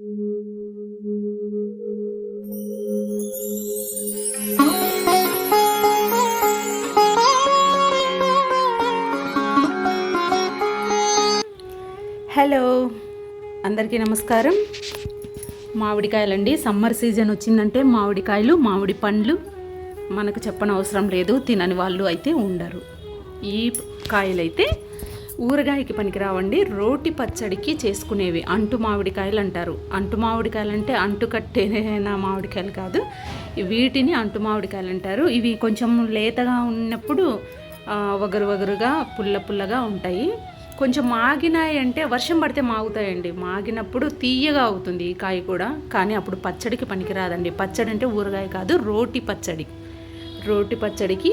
Hello అందరికీ నమస్కారం. మామిడికాయలండి summer season వచ్చిందంటే మామిడికాయలు మామిడి పండ్లు మనకు చెప్పని అవసరం లేదు తినని వాళ్ళు అయితే ఉండరు. ఈ కాయలైతే ఊరగాయకి పనికిరావండి రోటి పచ్చడికి చేసుకునేవి. అంటు మామిడికాయలు అంటారు. అంటు మామిడికాయలు అంటే అంటు కట్టేనా మామిడికాయలు కాదు. వీటిని అంటు మామిడికాయలు అంటారు. ఇవి కొంచెం లేతగా ఉన్నప్పుడు వగరు వగరుగా పుల్ల పుల్లగా ఉంటాయి. కొంచెం మాగినాయి అంటే వర్షం పడితే మాగుతాయండి. మాగినప్పుడు తీయగా అవుతుంది ఈ కాయ కూడా. కానీ అప్పుడు పచ్చడికి పనికిరాదండి. పచ్చడి అంటే ఊరగాయ కాదు రోటి పచ్చడి. రోటి పచ్చడికి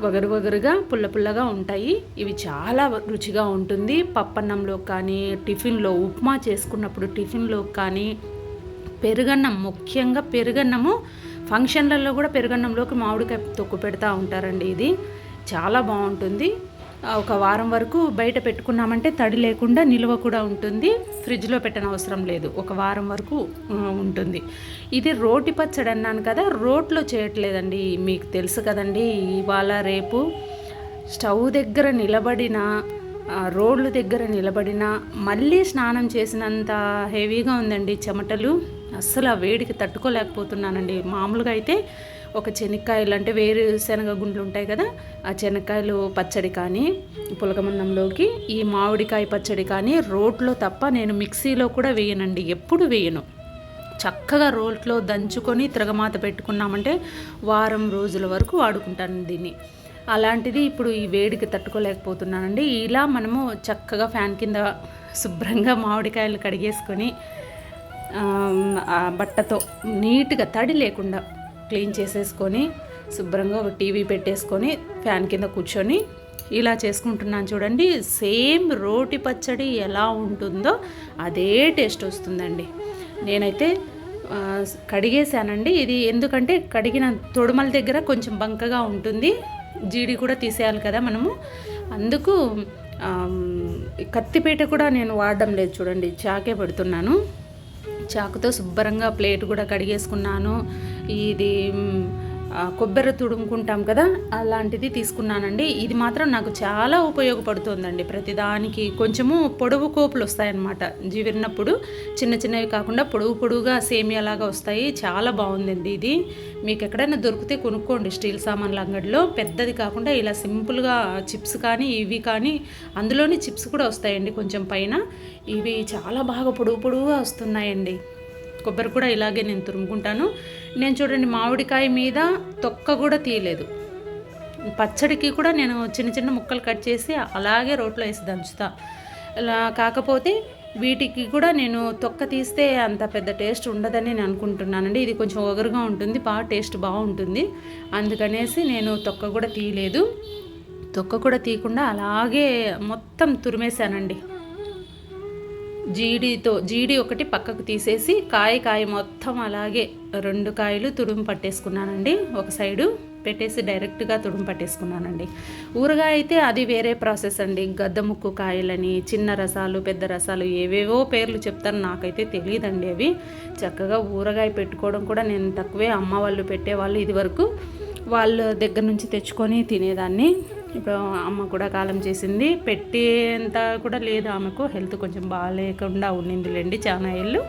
వగరు వగరుగా పుల్ల పుల్లగా ఉంటాయి. ఇవి చాలా రుచిగా ఉంటుంది. పప్పన్నంలో కానీ టిఫిన్లో ఉప్మా చేసుకున్నప్పుడు టిఫిన్లో కానీ పెరుగన్నం ముఖ్యంగా పెరుగన్నము ఫంక్షన్లలో కూడా పెరుగన్నంలోకి మామిడికాయ తొక్కు పెడతా ఉంటారండి ఇది. చాలా బాగుంటుంది. ఒక వారం వరకు బయట పెట్టుకున్నామంటే తడి లేకుండా నిల్వ కూడా ఉంటుంది. ఫ్రిడ్జ్లో పెట్టని అవసరం లేదు. ఒక వారం వరకు ఉంటుంది. ఇది రోటి పచ్చడి అన్నాను కదా రోట్లో చేయట్లేదండి. మీకు తెలుసు కదండి ఇవాళ రేపు స్టవ్ దగ్గర నిలబడిన రోడ్ల దగ్గర నిలబడిన మళ్ళీ స్నానం చేసినంత హెవీగా ఉందండి చెమటలు. అస్సలు ఆ వేడికి తట్టుకోలేకపోతున్నానండి. మామూలుగా అయితే ఒక శనక్కాయలు అంటే వేరు శనగ గుండ్లు ఉంటాయి కదా ఆ శనక్కాయలు పచ్చడి కానీ పులకమన్నంలోకి ఈ మామిడికాయ పచ్చడి కానీ రోట్లో తప్ప నేను మిక్సీలో కూడా వేయనండి ఎప్పుడు వేయను. చక్కగా రోట్లో దంచుకొని తిరగమాత పెట్టుకున్నామంటే వారం రోజుల వరకు వాడుకుంటాను దీన్ని. అలాంటిది ఇప్పుడు ఈ వేడికి తట్టుకోలేకపోతున్నానండి. ఇలా మనము చక్కగా ఫ్యాన్ కింద శుభ్రంగా మామిడికాయలు కడిగేసుకొని బట్టతో నీట్గా తడి లేకుండా క్లీన్ చేసేసుకొని శుభ్రంగా ఒక టీవీ పెట్టేసుకొని ఫ్యాన్ కింద కూర్చొని ఇలా చేసుకుంటున్నాను చూడండి. సేమ్ రోటి పచ్చడి ఎలా ఉంటుందో అదే టేస్ట్ వస్తుందండి. నేనైతే కడిగేశానండి. కడిగేసానండి ఇది ఎందుకంటే కడిగిన తొడుమల దగ్గర కొంచెం బంకగా ఉంటుంది. జీడి కూడా తీసేయాలి కదా మనము. అందుకు కత్తిపేట కత్తిపీట కూడా నేను వాడడం లేదు చూడండి. చాకే పెడుతున్నాను. చాకుతో శుభ్రంగా ప్లేట్ కూడా కడిగేసుకున్నాను. ఇది కొబ్బరి తుడుముకుంటాం కదా అలాంటిది తీసుకున్నానండి. ఇది మాత్రం నాకు చాలా ఉపయోగపడుతుందండి. ప్రతిదానికి కొంచెము పొడవు కోపులు వస్తాయన్నమాట. జీవిరినప్పుడు చిన్న చిన్నవి కాకుండా పొడవు పొడవుగా సేమియాలాగా వస్తాయి. చాలా బాగుందండి ఇది. మీకు ఎక్కడైనా దొరికితే కొనుక్కోండి. స్టీల్ సామాన్ల అంగడిలో పెద్దది కాకుండా ఇలా సింపుల్గా చిప్స్ కానీ ఇవి కానీ అందులోని చిప్స్ కూడా వస్తాయండి కొంచెం పైన. ఇవి చాలా బాగా పొడవు పొడవుగా వస్తున్నాయండి. కొబ్బరి కూడా ఇలాగే నేను తురుముకుంటాను. నేను చూడండి మామిడికాయ మీద తొక్క కూడా తీయలేదు. పచ్చడికి కూడా నేను చిన్న చిన్న ముక్కలు కట్ చేసి అలాగే రోట్లో వేసి దంచుతా. ఇలా కాకపోతే వీటికి కూడా నేను తొక్క తీస్తే అంత పెద్ద టేస్ట్ ఉండదని నేను అనుకుంటున్నానండి. ఇది కొంచెం ఒగరుగా ఉంటుంది బాగా టేస్ట్ బాగుంటుంది. అందుకనేసి నేను తొక్క కూడా తీయలేదు. తొక్క కూడా తీయకుండా అలాగే మొత్తం తురిమేశానండి. జీడితో జీడి ఒకటి పక్కకు తీసేసి కాయ కాయ మొత్తం అలాగే రెండు కాయలు తుడుము పట్టేసుకున్నానండి. ఒక సైడు పెట్టేసి డైరెక్ట్గా తుడుము పట్టేసుకున్నానండి. ఊరగాయ అయితే అది వేరే ప్రాసెస్ అండి. గద్ద ముక్కు కాయలని చిన్న రసాలు పెద్ద రసాలు ఏవేవో పేర్లు చెప్తారు నాకైతే తెలియదండి అవి. చక్కగా ఊరగాయ పెట్టుకోవడం కూడా నేను తక్కువే. అమ్మ వాళ్ళు పెట్టేవాళ్ళు ఇదివరకు. వాళ్ళ దగ్గర నుంచి తెచ్చుకొని తినేదాన్ని. ఇప్పుడు అమ్మ కూడా కాలం చేసింది. పెట్టేంత కూడా లేదు ఆమెకు. హెల్త్ కొంచెం బాగాలేకుండా ఉండిందిలేండి చాలా ఏళ్ళు.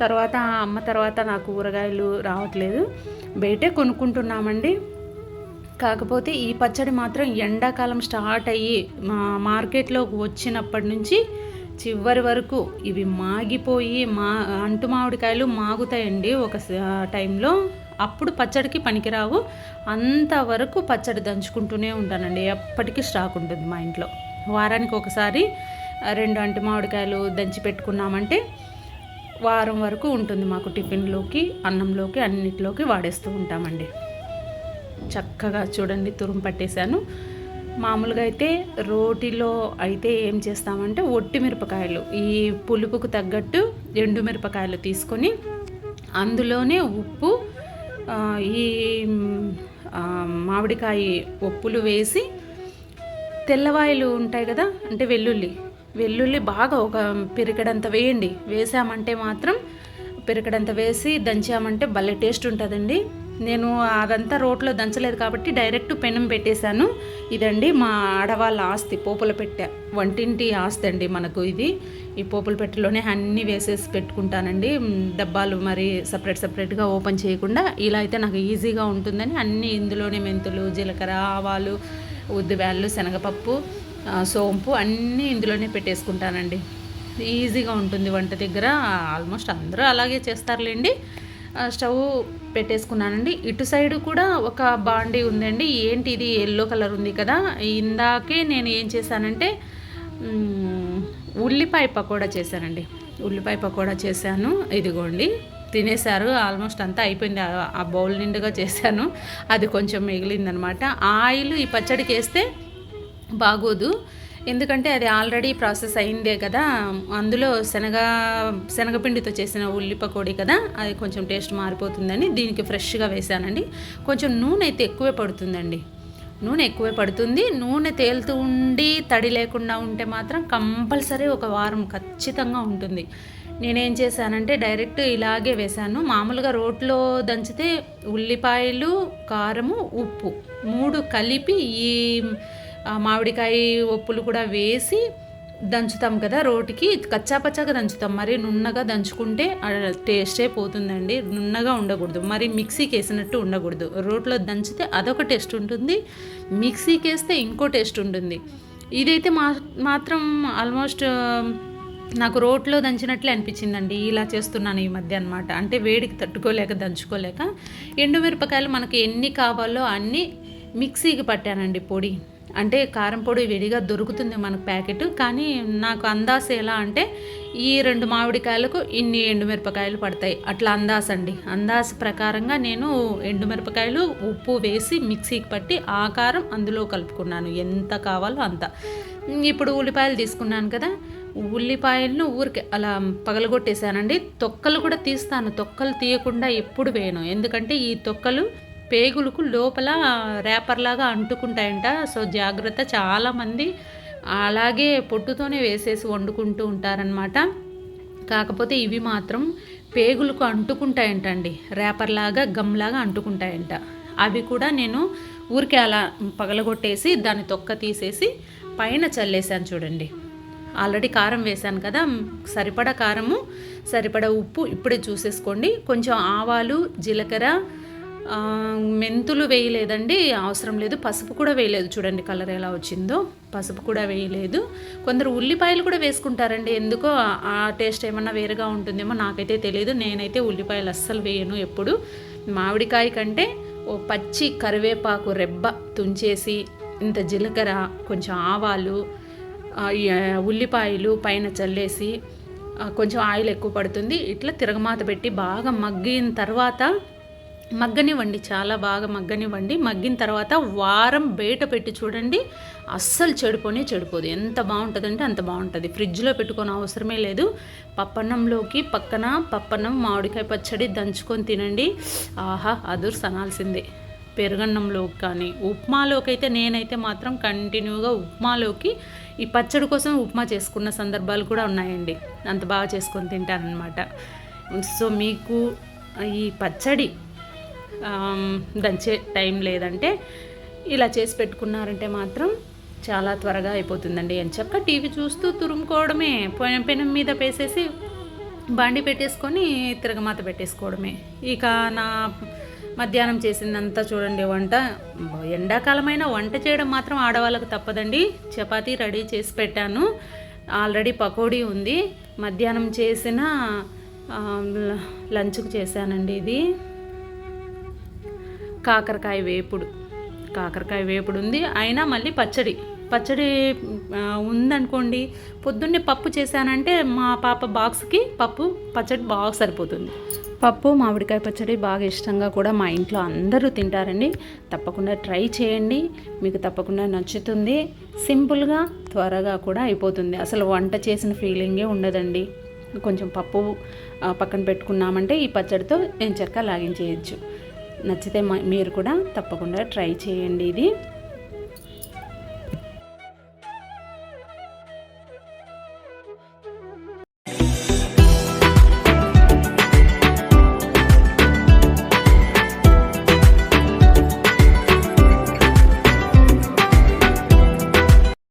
తర్వాత ఆ అమ్మ తర్వాత నాకు కూరగాయలు రావట్లేదు. బయటే కొనుక్కుంటున్నామండి. కాకపోతే ఈ పచ్చడి మాత్రం ఎండాకాలం స్టార్ట్ అయ్యి మా మార్కెట్లోకి వచ్చినప్పటి నుంచి చివరి వరకు ఇవి మాగిపోయి మా అంటు మామిడికాయలు మాగుతాయండి ఒక టైంలో. అప్పుడు పచ్చడికి పనికిరావు. అంతవరకు పచ్చడి దంచుకుంటూనే ఉంటానండి. ఎప్పటికీ స్టాక్ ఉంటుంది మా ఇంట్లో. వారానికి ఒకసారి రెండు అంటి మామిడికాయలు దంచి పెట్టుకున్నామంటే వారం వరకు ఉంటుంది మాకు టిఫిన్లోకి అన్నంలోకి అన్నిటిలోకి వాడేస్తూ ఉంటామండి. చక్కగా చూడండి తురుము పట్టేశాను. మామూలుగా అయితే రోటిలో అయితే ఏం చేస్తామంటే ఒట్టి మిరపకాయలు ఈ పులుపుకు తగ్గట్టు ఎండు మిరపకాయలు తీసుకొని అందులోనే ఉప్పు ఈ మామిడికాయ ఉప్పులు వేసి తెల్లవాయలు ఉంటాయి కదా అంటే వెల్లుల్లి. వెల్లుల్లి బాగా ఒక పెరికడంత వేయండి. వేసామంటే మాత్రం పెరికడంత వేసి దంచామంటే భలే టేస్ట్ ఉంటుందండి. నేను అదంతా రోట్లో దంచలేదు కాబట్టి డైరెక్ట్ పెనం పెట్టేశాను. ఇదండి మా ఆడవాళ్ళ ఆస్తి పోపుల పెట్టె. వంటింటి ఆస్తి అండి మనకు ఇది. ఈ పోపుల పెట్టెలోనే అన్నీ వేసేసి పెట్టుకుంటానండి. డబ్బాలు మరి సపరేట్ సపరేట్గా ఓపెన్ చేయకుండా ఇలా అయితే నాకు ఈజీగా ఉంటుందని అన్నీ ఇందులోనే మెంతులు జీలకర్ర ఆవాలు ఉద్దివేళ్ళు శనగపప్పు సోంపు అన్నీ ఇందులోనే పెట్టేసుకుంటానండి. ఈజీగా ఉంటుంది వంట దగ్గర. ఆల్మోస్ట్ అందరూ అలాగే చేస్తారులేండి. ఆ, స్టవ్ పెట్టేసుకున్నానండి. ఇటు సైడ్ కూడా ఒక బాండీ ఉందండి. ఏంటి ఇది? ఎల్లో కలర్ ఉంది కదా. ఇందాకే నేను ఏం చేశానంటే ఉల్లిపాయ పకోడా చేశానండి. ఉల్లిపాయ పకోడా చేశాను. ఇదిగోండి. తినేశారు. ఆల్మోస్ట్ అంతా అయిపోయింది. ఆ- ఆ బౌల్ నిండుగా చేశాను. అది కొంచెం మిగిలిందనమాట. ఆయిల్ ఈ పచ్చడికి వేస్తే బాగోదు. ఎందుకంటే అది ఆల్రెడీ ప్రాసెస్ అయిందే కదా. అందులో శనగ శనగపిండితో చేసిన ఉల్లి పకోడీ కదా అది కొంచెం టేస్ట్ మారిపోతుందని దీనికి ఫ్రెష్గా వేసానండి కొంచెం నూనె అయితే ఎక్కువే పడుతుందండి. నూనె ఎక్కువే పడుతుంది. నూనె తేలుతూ ఉండి తడి లేకుండా ఉంటే మాత్రం కంపల్సరీ ఒక వారం ఖచ్చితంగా ఉంటుంది. నేనేం చేశానంటే డైరెక్ట్ ఇలాగే వేశాను. మామూలుగా రోట్లో దంచితే ఉల్లిపాయలు కారము ఉప్పు మూడు కలిపి ఈ మామిడికాయ ఒప్పులు కూడా వేసి దంచుతాం కదా రోటికి. కచ్చాపచ్చాగా దంచుతాం. మరి నున్నగా దంచుకుంటే టేస్టే పోతుందండి. నున్నగా ఉండకూడదు. మరి మిక్సీకి వేసినట్టు ఉండకూడదు. రోట్లో దంచితే అదొక టేస్ట్ ఉంటుంది. మిక్సీకి వేస్తే ఇంకో టేస్ట్ ఉంటుంది. ఇదైతే మా మాత్రం ఆల్మోస్ట్ నాకు రోట్లో దంచినట్లే అనిపించిందండి. ఇలా చేస్తున్నాను ఈ మధ్య అనమాట అంటే వేడికి తట్టుకోలేక దంచుకోలేక. ఎండుమిరపకాయలు మనకు ఎన్ని కావాలో అన్నీ మిక్సీకి పట్టానండి పొడి. అంటే కారం పొడి విడిగా దొరుకుతుంది మనకు ప్యాకెట్ కానీ నాకు అందాస ఎలా అంటే ఈ రెండు మామిడికాయలకు ఇన్ని ఎండుమిరపకాయలు పడతాయి. అట్లా అందాస్ అండి. అందాస్ ప్రకారంగా నేను ఎండుమిరపకాయలు ఉప్పు వేసి మిక్సీకి పట్టి ఆ కారం అందులో కలుపుకున్నాను. ఎంత కావాలో అంత. ఇప్పుడు ఉల్లిపాయలు తీసుకున్నాను కదా ఉల్లిపాయలను ఊరికే అలా పగలగొట్టేశానండి. తొక్కలు కూడా తీస్తాను. తొక్కలు తీయకుండా ఎప్పుడు వేయను. ఎందుకంటే ఈ తొక్కలు పేగులకు లోపల రేపర్లాగా అంటుకుంటాయంట. సో జాగ్రత్త చాలామంది అలాగే పొట్టుతోనే వేసేసి వండుకుంటూ ఉంటారనమాట కాకపోతే ఇవి మాత్రం పేగులకు అంటుకుంటాయంటండి. రేపర్లాగా గమ్లాగా అంటుకుంటాయంట. అవి కూడా నేను ఊరికే అలా పగలగొట్టేసి దాని తొక్క తీసేసి పైన చల్లేసాను చూడండి. ఆల్రెడీ కారం వేశాను కదా. సరిపడా కారము సరిపడా ఉప్పు ఇప్పుడే చూసేసుకోండి. కొంచెం ఆవాలు జీలకర్ర మెంతులు వేయలేదండి అవసరం లేదు. పసుపు కూడా వేయలేదు. చూడండి కలర్ ఎలా వచ్చిందో. పసుపు కూడా వేయలేదు. కొందరు ఉల్లిపాయలు కూడా వేసుకుంటారండి. ఎందుకో ఆ- టేస్ట్ ఏమన్నా వేరుగా ఉంటుందేమో నాకైతే తెలియదు నేనైతే ఉల్లిపాయలు అస్సలు వేయను ఎప్పుడు. మామిడికాయ కంటే ఓ పచ్చి కరివేపాకు రెబ్బ తుంచేసి ఇంత జీలకర్ర కొంచెం ఆవాలు ఉల్లిపాయలు పైన చల్లేసి కొంచెం ఆయిల్ ఎక్కువ పడుతుంది. ఇట్లా తిరగమాత పెట్టి బాగా మగ్గిన తర్వాత మగ్గనివ్వండి చాలా బాగా మగ్గనివ్వండి మగ్గిన తర్వాత వారం బయట పెట్టి చూడండి అస్సలు చెడిపోనే చెడిపోదు. ఎంత బాగుంటుందంటే అంత బాగుంటుంది. ఫ్రిడ్జ్లో పెట్టుకోని అవసరమే లేదు. పప్పన్నంలోకి పక్కన పప్పన్నం మామిడికాయ పచ్చడి దంచుకొని తినండి. ఆహా అదురు సనాల్సిందే. పెరుగన్నంలోకి కానీ ఉప్మాలోకి అయితే నేనైతే మాత్రం కంటిన్యూగా ఉప్మాలోకి ఈ పచ్చడి కోసం ఉప్మా చేసుకున్న సందర్భాలు కూడా ఉన్నాయండి. అంత బాగా చేసుకొని తింటానన్నమాట. సో మీకు ఈ పచ్చడి దంచే టైం లేదంటే ఇలా చేసి పెట్టుకున్నారంటే మాత్రం చాలా త్వరగా అయిపోతుందండి ఎంచక్క టీవీ చూస్తూ తురుముకోవడమే. పెనం పెనం మీద వేసేసి బండి పెట్టేసుకొని తిరగమాత పెట్టేసుకోవడమే. ఇక నా మధ్యాహ్నం చేసిందంతా చూడండి వంట. ఎండాకాలమైన వంట చేయడం మాత్రం ఆడవాళ్ళకు తప్పదండి. చపాతీ రెడీ చేసి పెట్టాను. ఆల్రెడీ పకోడీ ఉంది. మధ్యాహ్నం చేసిన లంచ్కు చేశానండి ఇది. కాకరకాయ వేపుడు. కాకరకాయ వేపుడు ఉంది అయినా మళ్ళీ పచ్చడి. పచ్చడి ఉందనుకోండి పొద్దున్నే పప్పు చేశానంటే మా పాప బాక్స్కి పప్పు పచ్చడి బాగా సరిపోతుంది. పప్పు మామిడికాయ పచ్చడి బాగా ఇష్టంగా కూడా మా ఇంట్లో అందరూ తింటారండి. తప్పకుండా ట్రై చేయండి. మీకు తప్పకుండా నచ్చుతుంది. సింపుల్గా త్వరగా కూడా అయిపోతుంది. అసలు వంట చేసిన ఫీలింగే ఉండదండి. కొంచెం పప్పు పక్కన పెట్టుకున్నామంటే ఈ పచ్చడితో నేను చెక్క లాగించేయచ్చు. నచ్చితే మ- మీరు కూడా తప్పకుండా ట్రై చేయండి ఇది.